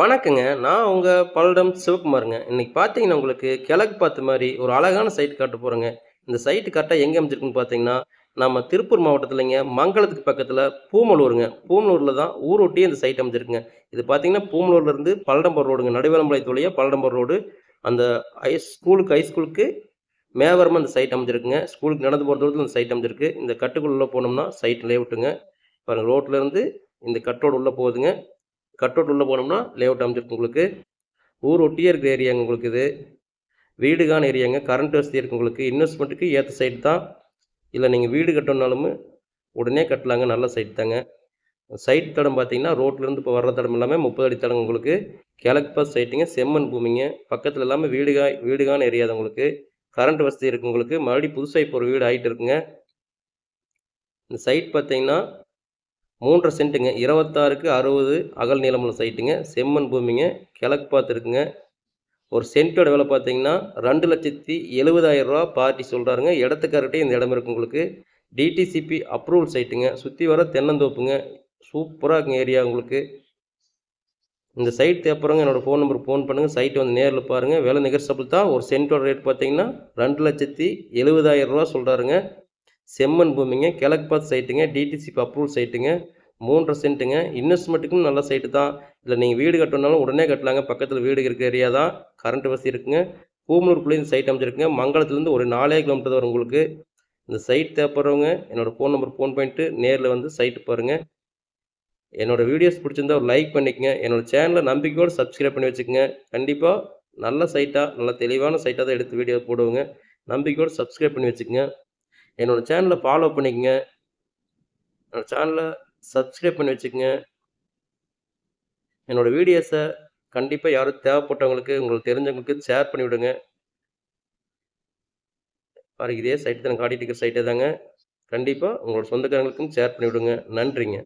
வணக்கங்க. நான் உங்கள் பல்லடம் சிவகுமாருங்க. இன்றைக்கி பார்த்தீங்கன்னா, உங்களுக்கு கிழக்கு பார்த்த மாதிரி ஒரு அழகான சைட் காட்ட போகிறேங்க இந்த சைட்டு கரெக்டாக எங்கே அமைஞ்சிருக்குன்னு பார்த்தீங்கன்னா, நம்ம திருப்பூர் மாவட்டத்துலங்க, மங்களத்துக்கு பக்கத்தில் பூமலூருங்க. பூமலூரில் தான் ஊர் ஒட்டியே இந்த சைட் அமைஞ்சிருக்குங்க. இது பார்த்தீங்கன்னா, பூமலூர்லேருந்து பல்லடம்பர் ரோடுங்க. நடுவேலம்பாளையத்து வழியா பல்லடம்பர் ரோடு. அந்த ஹை ஸ்கூலுக்கு ஹை ஸ்கூலுக்கு மேவரமா இந்த சைட் அமைஞ்சிருக்குங்க. ஸ்கூலுக்கு நடந்து போகிற தூரத்தில் இந்த சைட் அமைஞ்சிருக்கு. இந்த கட்டுக்குள்ளே போனோம்னா, சைட் லே விட்டுங்க பாருங்கள் இருந்து இந்த கட்டோடு உள்ளே போகுதுங்க. கட் அவுட் உள்ளே போனோம்னா, லேஅவுட் அமைஞ்சிருக்கு உங்களுக்கு. ஊர் ஒட்டியே இருக்கிற ஏரியாங்க உங்களுக்கு இது. வீடுகான ஏரியாங்க. கரண்ட் வசதி இருக்குது உங்களுக்கு. இன்வெஸ்ட்மெண்ட்டுக்கு ஏற்ற சைட் தான். இல்லை நீங்கள் வீடு கட்டணும்னாலும் உடனே கட்டலாங்க. நல்ல சைட் தாங்க. சைட் தடம் பார்த்தீங்கன்னா, ரோட்லேருந்து இப்போ வர்ற தடம் எல்லாமே 30 அடி தடங்க உங்களுக்கு. கிழக்கு பாஸ் சைட்டுங்க. செம்மண் பூமிங்க. பக்கத்தில் எல்லாமே வீடுகா வீடுகான ஏரியா தான் உங்களுக்கு. கரண்ட் வசதி இருக்குது உங்களுக்கு. மறுபடியும் புதுசாக இப்போ ஒரு வீடு ஆகிட்டு இருக்குங்க. இந்த சைட் பார்த்தீங்கன்னா, 3 1/2 சென்ட்டுங்க. 26க்கு 60 அகல் நீளமுள்ள சைட்டுங்க. செம்மண் பூமிங்க. கிழக்கு பார்த்து இருக்குங்க. ஒரு சென்ட்டோட விலை பார்த்தீங்கன்னா, ரெண்டு லட்சத்தி 2,70,000 பார்ட்டி சொல்கிறாருங்க இடத்துக்காரர்ட்டயும் இந்த இடம் இருக்கு உங்களுக்கு. டிடிசிபி அப்ரூவல் சைட்டுங்க. சுற்றி வர தென்னந்தோப்புங்க. சூப்பராக இருக்குங்க ஏரியா உங்களுக்கு. இந்த சைட் தேப்புறவங்க என்னோட ஃபோன் நம்பருக்கு ஃபோன் பண்ணுங்கள் சைட்டு வந்து நேரில் பாருங்க. விலை நெகோஷியபிள் தான். ஒரு சென்ட்டோட ரேட் பார்த்தீங்கன்னா, ரூ. 2,70,000 சொல்றாருங்க. செம்மண் பூமிங்க. கிழக்கு பார்த்து சைட்டுங்க. DTCP approval சைட்டுங்க. 3 1/2 சென்ட்டுங்க. இன்வெஸ்ட்மெண்ட்டுக்கும் நல்ல சைட்டு தான். இல்லை நீங்கள் வீடு கட்டணும்னாலும் உடனே கட்டலாங்க. பக்கத்தில் வீடு இருக்கிற ஏரியா தான். கரண்ட் வசதி இருக்குங்க. பூமலூருக்குள்ளயே சைட் அமைச்சிருக்குங்க மங்களத்துலேருந்து ஒரு நாலே கிலோமீட்டர் தான் வரும் உங்களுக்கு. இந்த சைட் தேவைப்படுறவங்க என்னோடய ஃபோன் நம்பர் ஃபோன் பண்ணிட்டு நேரில் வந்து சைட்டு பாருங்க. என்னோடய வீடியோஸ் பிடிச்சிருந்தா ஒரு லைக் பண்ணிக்கங்க. என்னோடய சேனலை நம்பிக்கையோட சப்ஸ்கிரைப் பண்ணி வச்சுக்கோங்க கண்டிப்பாக நல்ல சைட்டாக நல்ல தெளிவான சைட்டாக தான் எடுத்து வீடியோ போடுவோங்க நம்பிக்கையோட சப்ஸ்கிரைப் பண்ணி வச்சுக்கோங்க என்னோடய சேனலை ஃபாலோ பண்ணிக்கங்க. என்னோடய சேனலை சப்ஸ்கிரைப் பண்ணி வச்சுக்கோங்க என்னோடய வீடியோஸை கண்டிப்பாக யாரும் தேவைப்பட்டவங்களுக்கு, உங்களுக்கு தெரிஞ்சவங்களுக்கு ஷேர் பண்ணி விடுங்க. பாருங்க இதே சைட் தான் காட்டிட்டு இருக்கிற சைட்டே தாங்க. கண்டிப்பாக உங்களோட சொந்தக்காரங்களுக்கும் ஷேர் பண்ணி விடுங்க. நன்றிங்க.